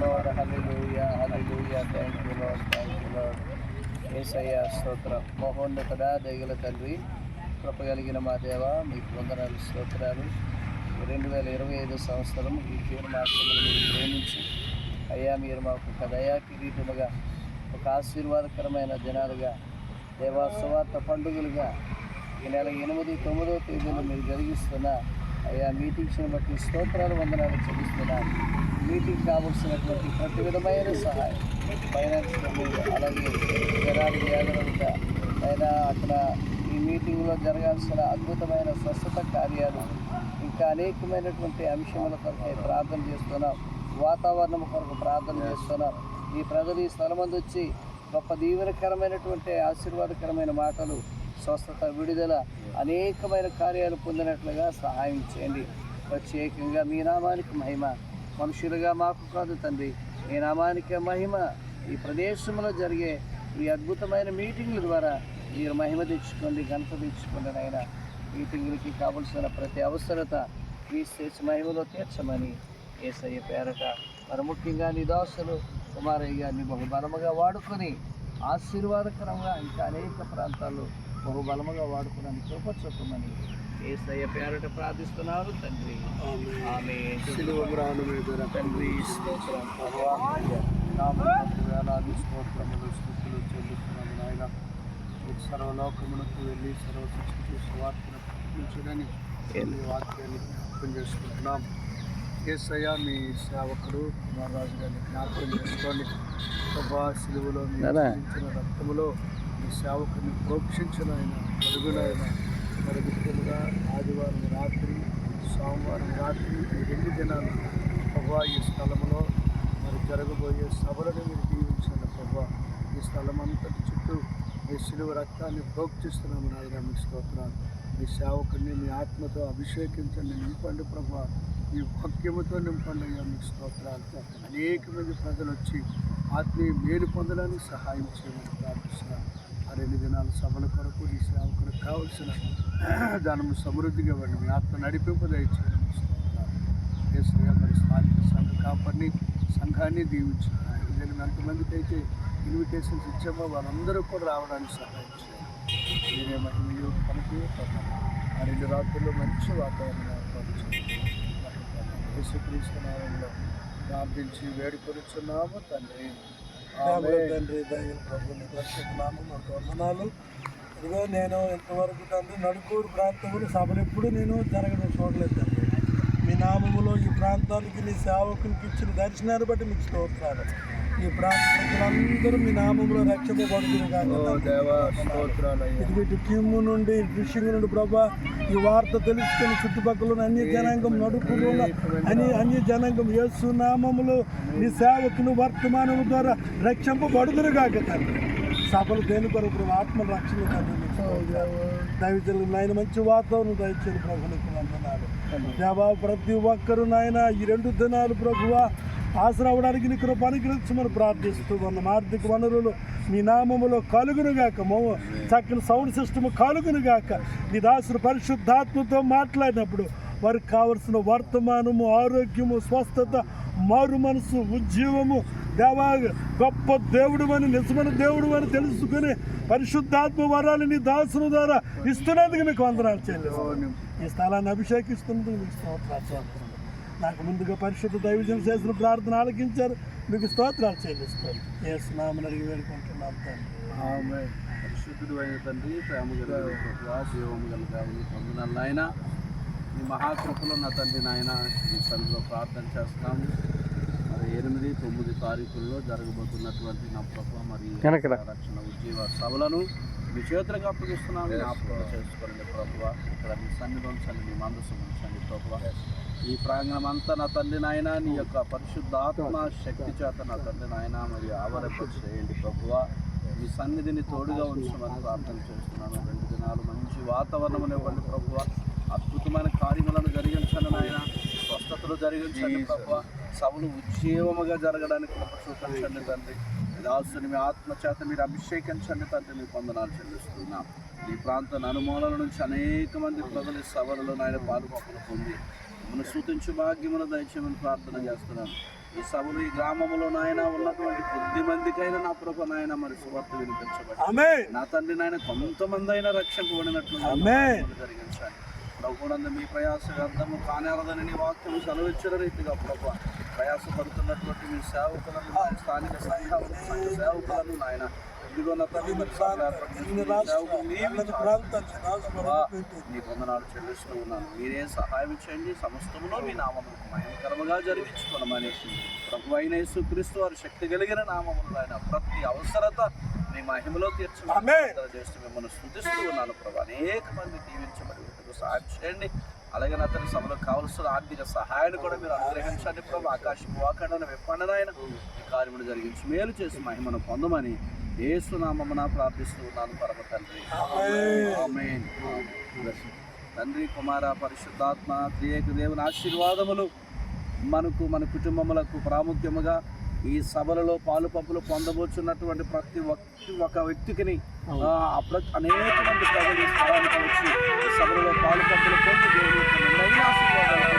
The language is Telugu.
Lord hallelujah hallelujah thank you lord thank you lord Yesayya స్తోత్రం. మహోన్నతుడ దయగల తండ్రి కృప కలిగిన మా దేవ మీకు వందనాలు స్తోత్రాలు. రెండు వేల ఇరవై ఐదు సంవత్సరం ఈ జూన్ మాసంలో మీరు ప్రేమించి అయ్యా మీరు మాకు ఒక దయా కిరీటముగా ఒక ఆశీర్వాదకరమైన దినాలుగా దేవా సువార్త పండుగలుగా ఈ నెల ఎనిమిది తొమ్మిదో తేదీలో మీరు జరిగిస్తున్న అయ్యా మీటింగ్స్ని బట్టి స్తోత్రాలు వందనాలు చెల్లిస్తున్నాను. మీటింగ్ కావలసినటువంటి ప్రతి విధమైన సహాయం ఫైనాన్షియల్ అలాగే జనాలు జాగ్రత్త అయినా అక్కడ ఈ మీటింగ్లో జరగాల్సిన అద్భుతమైన స్వస్థత కార్యాలు ఇంకా అనేకమైనటువంటి అంశముల కొరకై ప్రార్థన చేస్తున్నాం. వాతావరణం కొరకు ప్రార్థన చేస్తున్నాం. ఈ ప్రజలు ఈ స్థలమందు వచ్చి గొప్ప దీవెనకరమైనటువంటి ఆశీర్వాదకరమైన మాటలు స్వస్థత విడుదల అనేకమైన కార్యాలు పొందినట్లుగా సహాయం చేయండి. ప్రత్యేకంగా మీ నామానికి మహిమ. మనుషులుగా మాకు కాదు తండ్రి మీ నామానికి మహిమ. ఈ ప్రదేశంలో జరిగే ఈ అద్భుతమైన మీటింగ్ల ద్వారా మీరు మహిమ తెచ్చుకోండి ఘనత తెచ్చుకోండి నాయన. మీటింగులకి కావలసిన ప్రతి అవసరత క్రీస్తు మహిమలో తీర్చమని ఏసయ్య పేరట మరి ముఖ్యంగా నీ దాసులు కుమారయ్య గారిని బహుబలముగా వాడుకొని ఆశీర్వాదకరంగా ఇంకా అనేక ప్రాంతాల్లో బహు బలముగా వాడుకోవడానికి కృప చెప్పమని ఏసయ్య పేరట ప్రార్థిస్తున్నారు తండ్రి. ఆమె తండ్రి స్తోత్రం వేలాది స్తోత్రములు స్థుతులు చెల్లిస్తున్నాము నాయన. ఈ సర్వలోకమునకు వెళ్ళి సర్వ సృష్టికి సువార్తను ప్రకటించడని మీ వాక్యాన్ని జ్ఞాపకం చేసుకుంటున్నాం. ఏసయ్య మీ సేవకుడు కుమారరాజు గారిని జ్ఞాపకం చేసుకోండి. ప్రభా సిలువలో రక్తములో మీ సేవకుని ప్రోక్షించిన ఆయన పరుగునైన మరి ముఖ్యంగా ఆదివారం రాత్రి సోమవారం రాత్రి ఈ రెండు దినాలు ప్రభా ఈ స్థలంలో మరి జరగబోయే సభలను మీరు దీవించండి ప్రభా. ఈ స్థలం అంతటి చుట్టూ మీ సిలువ రక్తాన్ని ప్రోక్షిస్తున్నాము నాయన మీ స్తోత్రాలు. మీ సేవకుని మీ ఆత్మతో అభిషేకించండి నింపండి ప్రభా. ఈ వాక్యముతో నింపండి అయ్యా మీ స్తోత్రాలతో అనేక మంది ప్రజలు వచ్చి ఆత్మీయ మేలు పొందడానికి సహాయం చేయమని ప్రార్థిస్తున్నాను రెండు దినాల సభల కొరకు నీ సేవకుడు కావలసిన ధనము సమృద్ధిగా ఇవ్వండి మీ ఆత్మ నడిపింపు దయచేయండి మీ మరి స్థానిక సంఘ కాపర్ని సంఘాన్ని దీవించిన జరిగిన ఎంతమందికి అయితే ఇన్విటేషన్స్ ఇచ్చామో వాళ్ళందరూ కూడా రావడానికి సహాయం చేయాలి మీరే మహిళలు మనకి ఆ రెండు రాత్రుల్లో మంచి వాతావరణం ఏర్పాటు చేయండి. యేసుక్రీస్తు నామంలో ప్రార్థించి వేడుకొనిచున్నాము తండ్రి. తండ్రి దయ్యం ప్రభుని దర్శకున్నాము నాకు వందనాలు. ఇదిగో నేను ఇంతవరకు తండ్రి నడుకూరు ప్రాంతంలో సభలు ఎప్పుడు నేను జరగడం చూడలేదు తండ్రి. మీ నామములో ఈ ప్రాంతానికి నీ సేవకునికి ఇచ్చిన దర్శనాన్ని బట్టి మీకు స్తోత్రాలు. ఈ ప్రాంత ప్రజలందరూ మీ నామంలో రక్షింపబడుతుంది ఇటు కిమ్ము నుండి ఫిషింగ్ నుండి ప్రభా ఈ వార్త తెలుసుకుని చుట్టుపక్కల ఉన్న అన్య జనాంగం నడుపుకున్న అని అన్య జనాంగం యేసు నామములు నీ సేవకులు వర్తమానము ద్వారా రక్షింపబడుదురుగాక తండ్రి. సభలు దేని కొరకు ఆత్మ రక్షణ దైవజనులు నాయన మంచి వాతావరణం దయచేది ప్రభునికి వందనాలు. దేవా ప్రతి ఒక్కరు నాయన ఈ రెండు దినాలు ప్రభువా ఆసరా నీ కృపానుగ్రహించమని ప్రార్థిస్తూ ఉన్నాం ఆర్థిక వనరులు మీ నామములో కలుగునుగాక. మో చక్కని సౌండ్ సిస్టమ్ కలుగునుగాక. నీ దాసుడు పరిశుద్ధాత్మతో మాట్లాడినప్పుడు వారికి కావలసిన వర్తమానము ఆరోగ్యము స్వస్థత మారు మనసు ఉద్యమము దేవా గొప్ప దేవుడు అని నిజమైన దేవుడు అని తెలుసుకుని పరిశుద్ధాత్మ వరాలు నీ దాసుల ద్వారా ఇస్తున్నందుకు మీకు వందనాలు చెల్లిస్తాను ఈ స్థలాన్ని అభిషేకిస్తున్నందుకు మీకు స్తోత్రాలు నాకు ముందుగా పరిశుద్ధ దైవజనం చేసిన ప్రార్థన ఆలకించారు. మీకు స్తోత్రాలు చెల్లిస్తాను ఏ స్నామని అడిగి వేడుకుంటున్నాను తండ్రి. పరిశుద్ధుడు అయిన తండ్రి ప్రేమ గల జీవము గల దేవుని పొందిన నాయన. మీ మహాకృపలో నా తండ్రి నాయన ఈ సన్నిధిలో ప్రార్థన చేస్తున్నాము మరి ఎనిమిది తొమ్మిది తారీఖుల్లో జరగబోతున్నటువంటి నా ప్రభు మరి రక్షణ ఉద్యోగ సభలను మీ చేతులకు అప్పగిస్తున్నాము. జ్ఞాపకం చేసుకోండి ప్రభు ఇక్కడ మీ సన్నిధి ఉంచండి మీ మందస్సు ఉంచండి ప్రభు ఈ ప్రాంగణం అంతా నా తండ్రి నాయన నీ యొక్క పరిశుద్ధాత్మ శక్తి చేత నా తండ్రి నాయన మరి ఆవరింప చేయండి ప్రభువా. మీ సన్నిధిని తోడుగా ఉంచమని ప్రార్థన చేస్తున్నాను రెండు దినాలు మంచి వాతావరణం ఇవ్వండి ప్రభువ. అద్భుతమైన కార్యములను జరిగించండి నాయన. స్వస్థతలు జరిగించండి ప్రభువ. సభలు ఉజ్జీవముగా జరగడానికి చూపించండి తండ్రి. దాసుని మీ ఆత్మ చేత మీరు అభిషేకించండి తండ్రి మీ పొందనాలు చెల్లిస్తున్నాం. ఈ ప్రాంత నలుమూలల నుంచి అనేక మంది ప్రజలు సభలలో నాయన పాలుపొక్కలు పొంది మనం సూచించు భాగ్యమును దయచేయమని ప్రార్థన చేస్తున్నాం. ఈ సభలు ఈ గ్రామంలో నాయన ఉన్నటువంటి కొద్ది మందికైనా నా ప్రభు నాయన మరి సువార్త వినిపించబడి నా తండ్రి నాయన కొంతమంది అయినా రక్షింపబడినట్లు. జరిగించాలి. ప్రభునందు మీ ప్రయాస వ్యర్థము కానేరదని నీ వాక్యం సెలవిచ్చిన రీతిగా ప్రభు ప్రయాసపడుతున్నటువంటి మీ సేవకులను స్థానిక సంఘాలను సంఘ సేవకులను నాయన ఇదిగో నా ప్రాంతాన్ని. నీ వందనాలు చెల్లిస్తూ ఉన్నాను. మీరే సహాయం చేయండి. సమస్తములో మీ నామములకు మహిమకరముగా జరిగించుకోనమని ప్రభు అయిన యేసుక్రీస్తు వారి శక్తి కలిగిన నామములు ఆయన ప్రతి అవసరత మీ మహిమలో తీర్చమని చేస్తూ మిమ్మల్ని స్థుతిస్తూ ఉన్నాను. ప్రభు అనేక మంది దీవించబడి సహాయం చేయండి. అలాగే నా తన సభలో కావలసిన ఆర్థిక సహాయాన్ని కూడా మీరు అనుగ్రహించండి ప్రభు. ఆకాశం వాకండను విప్పండి ఆయన ఈ కార్యములు జరిగించి మేలు చేసి మహిమను పొందమని ఏసునామమున ప్రార్థిస్తూ ఉన్నాను పరమ తండ్రి. తండ్రి కుమార పరిశుద్ధాత్మ త్రియేక దేవుని ఆశీర్వాదములు మనకు మన కుటుంబములకు ప్రాముఖ్యముగా ఈ సభలలో పాలు పంపులు పొందబోచున్నటువంటి ప్రతి ఒక్క ఒక అప్పుడు అనేక మంది ప్రజలు ఈ స్థలానికి వచ్చి సభలో సభలలో పాలు పంపులు పొంది దేవుని ఆశీర్వాదాలు